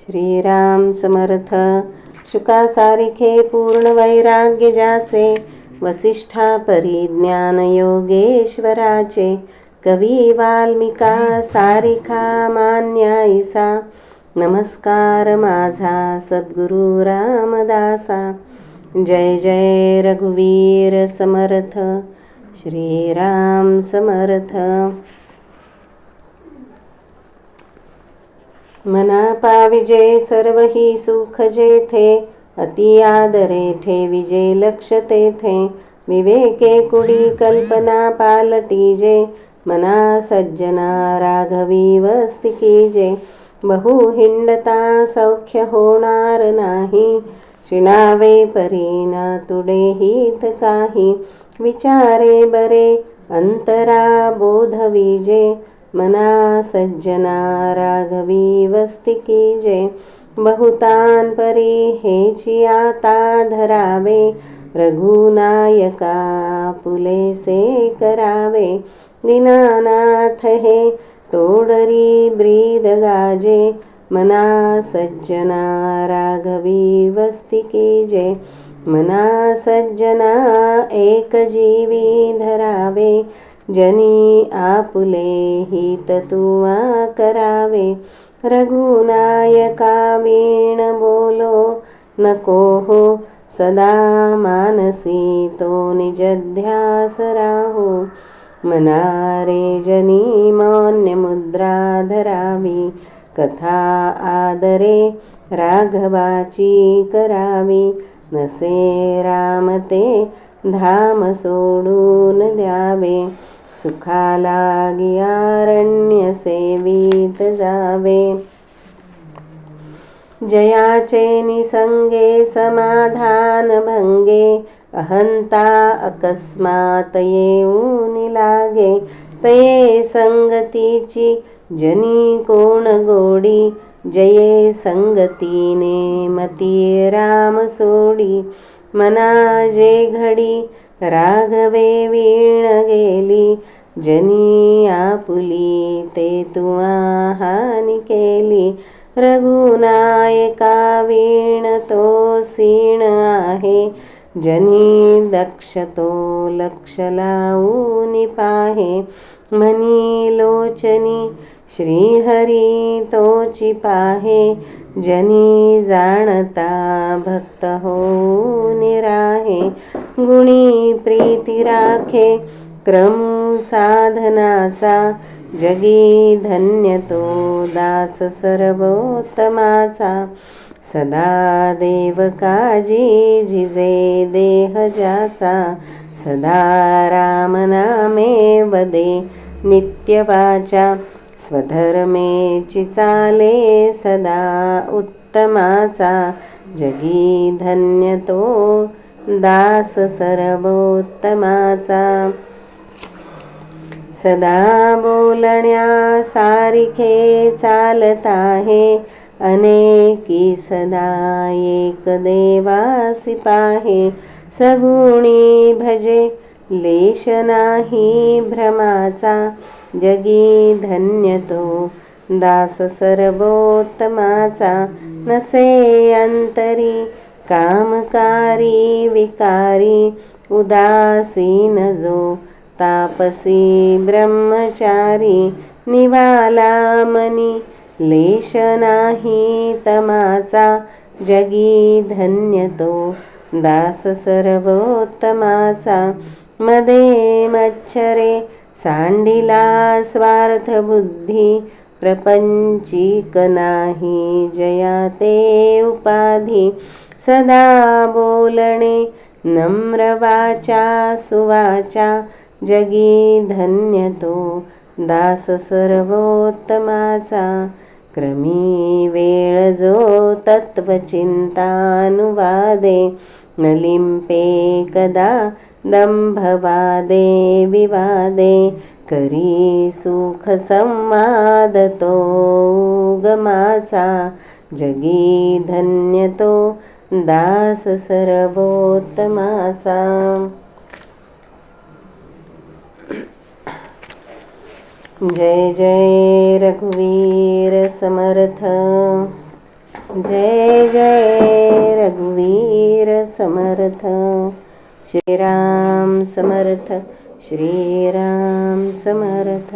श्रीराम समर्थ शुकासारिखे पूर्ण वैराग्य ज्याचे वसिष्ठा परिज्ञान योगेश्वराचे कवी वाल्मिका सारिखा मान्याईसा नमस्कार माझा सद्गुरु रामदासा जय जय रघुवीर समर्थ श्रीराम समर्थ। मना पाविजे सर्व ही सुख जेथे. अति आदरे ठेविजे लक्ष तेथे. विवेके कुडी कल्पना पालटीजे मना सज्जना राघवी वस्तिकीजे बहु हिंडता सौख्य होणार नाही. शिणावे परीना तुडे हित काही. विचारे बरे अंतरा बोधविजे मना सज्जना राघवी वस्तिकी जे बहुतान परी हेची आता धरावे. रघुनायका पुलेसे करावे. दीनानाथ हे तोडरी ब्रीद गाजे. मना सज्जना राघवी वस्तिकी जे मना सज्जना एक जीवी धरावे. जनी आपुले हित तुवा करावे. रघुनायका वीण बोलो नको हो सदा मानसी तो निजध्यास राहो. मनारे जनी मौन्य मुद्रा धरावी कथा आदरे राघवाची करावी. नसे रामते धाम सोडून द्यावे. सुखाला गियारण्य सेवीत जावे। जयाचे निसंगे समाधान भंगे अहंता अकस्मात येऊन लागे। तये संगतीची जनी कोण गोडी? जये संगतीने मती राम सोडी। मना जे घडी राघवे वीण गेली जनी आपुली ते तुआ हानी केली. रघुनायका वीण तो सीण आहे जनी दक्ष तो लक्ष लावून पाहे. मनी लोचनी श्रीहरी तोची पाहे जनी जाणता भक्त हो निराहे गुणी प्रीती राखे क्रम साधनाचा जगी धन्य तो दास सर्वोत्तमाचा. सदा देव काजी जिजे देह ज्याचा सदा राम नामे वदे नित्यवाचा. स्वधर्मेची चाले सदा उत्तमाचा जगी धन्य तो दास सर्वोत्तमाचा. सदा बोलण्या सारखे चालत आहे. अनेकी सदा एक देवासी पाहे. सगुणी भजे लेश नाही भ्रमाचा. जगी धन्य तो दास सर्वोत्तमाचा. नसे अंतरी कामकारी विकारी उदासीन जो तापसी ब्रह्मचारी निवाला मनी लेश नाही तमाचा जगी धन्य तो दास सर्वोत्तमाचा मदे मच्छरे सांडिला स्वार्थ बुद्धी प्रपंचिक नाही जया ते उपाधी सदा बोलणे नम्र वाचा सुवाचा जगी धन्य तो दास सर्वोत्तमाचा क्रमी वेळ जो तत्वचिंतानुवादे न लिंपे कदा दंभवादे विवादे करी सुख संवाद तो गमाचा जगी धन्य तो दास सर्वोत्तमाचा. जय जय रघुवीर समर्थ. जय जय रघुवीर समर्थ. श्रीराम समर्थ श्रीराम समर्थ.